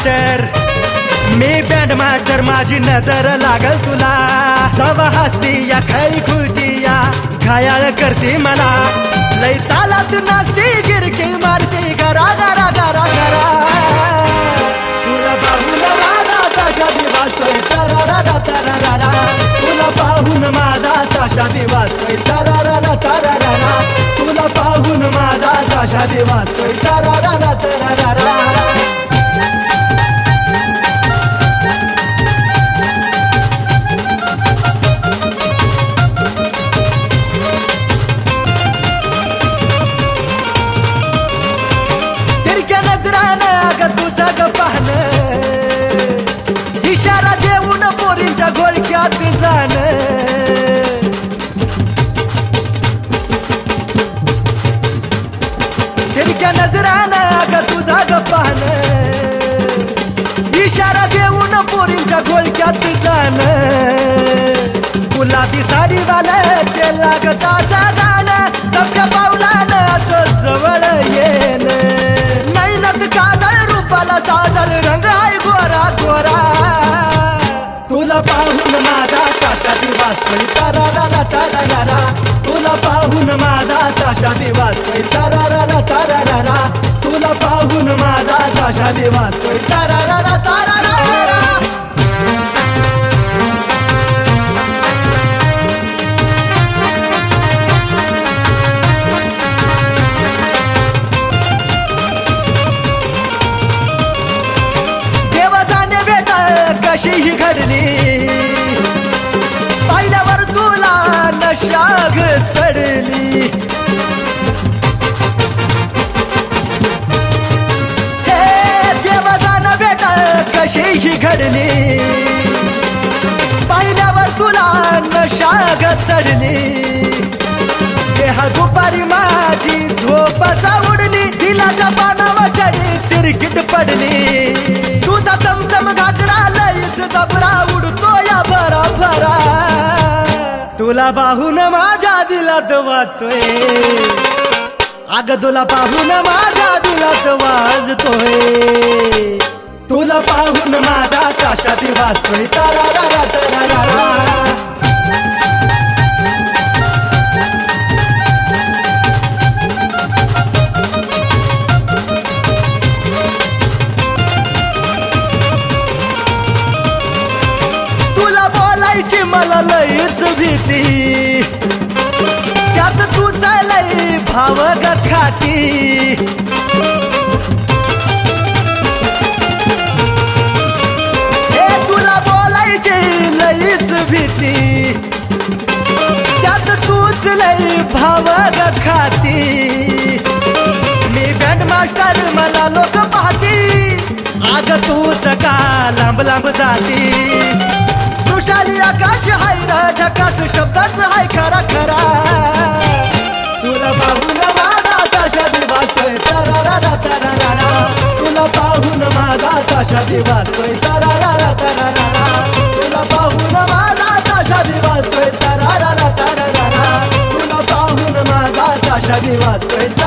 मी master मी band master माझी नजर लागल तुला. जवा हसती या खळी खुटी या. घायाळ करते मला. लय तालात नाचती गिरकी मारती घरा घरा घरा घरा तुला पाहून माझा ताशा बी वाजतोय तरारा तरारा तुला पाहून माझा ताशा बी वाजतोय तरारा तरारा तुला पाहून माझा ताशा बी वाजतोय तरारा तरारा तिरक्या नजरानं अगं तुझा गप्पान इशारा देऊन पोरींच्या घोळक्यात जाण गुलाबी साडी वाला ते लागताचा गाणं दबक्या पावलानं असं जवळ येण नैनत काजळ रूपाला साजल रंग आहे गोरा गोरा. तुला पाहून माझा काशाची वास्तविक तुला पाहून माझा ताशा बी वाजतोय तारारा तारारा तुला पाहून माझा ताशा बी वाजतोय तारारा तारारा देवा कशी ही घडली. पाहिल्यावर तुला नशा कशीही घडली पाहिल्यावर तुला नशाग चढली. देहा दुपारी माझी झोपचा उडली दिलाच्या पानावर चढी तिरकिट पडली. तुझा चमचम घागरा लईच दबरा उडतो या भरा भरा तुला पाहून माझ्या दिलात वाजतोय. अग तुला पाहून माझ्या दिलात वाजतोय. तुला पाहून माझा काशात वाजतोय तारा तारा तुला बोलायची मला लईच भीती. त्यात तू चालय भाव खाती. भीती त्यात तूच लय भाव खाती मी बँड मास्टर मला लोक पाहती. आग तूच का लांब लांब जाती? तुषारी आकाश हाय र ढकास शब्दाच हाय खरा खरा. तुला पाहून माझा ताशा वाजतोय तरारा तरारा तुला पाहून माझा ताशा वाजतोय तरारा